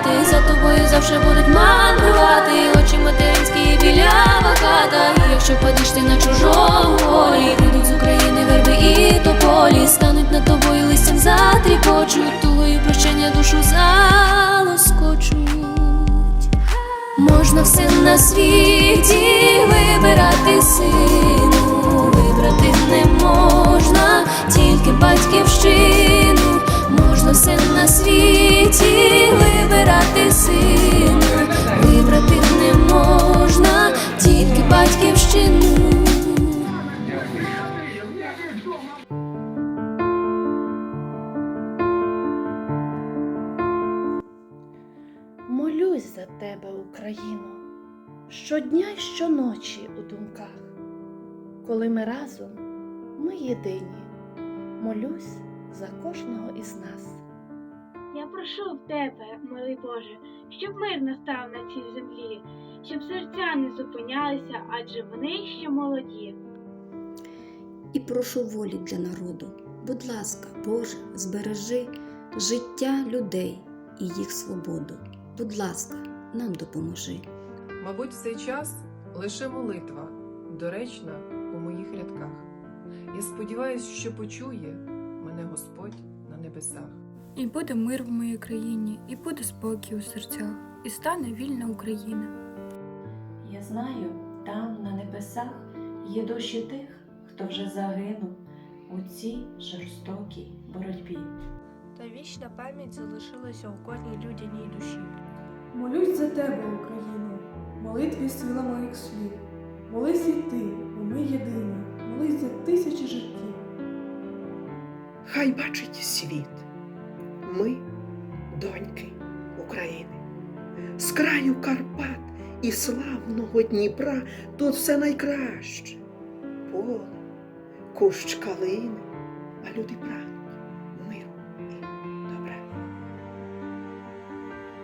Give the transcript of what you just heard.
Вибирати. За тобою завжди будуть мандрувати, очі материнські і білява хата. І якщо падеш ти на чужому полі, прийдуть з України верби і тополі, стануть над тобою листям затріпочуть, тугою прощення душу залоскочуть. Можна все на світі вибирати сину, вибрати не можна тільки батьківщину, Молюсь за тебе, Україно, щодня й щоночі у думках. Коли ми разом, ми єдині, молюсь за кожного із нас. Я прошу в тебе, милий Боже, щоб мир настав на цій землі, щоб серця не зупинялися, адже вони ще молоді. і прошу волі для народу. Будь ласка, Боже, збережи життя людей і їх свободу. Будь ласка, нам допоможи. Мабуть, в цей час лише молитва доречна у моїх рядках. Я сподіваюся, що почує мене Господь на небесах. І буде мир в моїй країні, і буде спокій у серцях, і стане вільна Україна. Я знаю, там на небесах є душі тих, хто вже загинув у цій жорстокій боротьбі. Та вічна пам'ять залишилася у кожній людяній душі. Молюсь за тебе, Україно, молитві сила моїх слів. Молись і ти, бо ми єдині, молись за тисячі життів. Хай бачить світ. Ми доньки України. З краю Карпат і славного Дніпра тут все найкраще. Поле, кущ калини, а люди праці.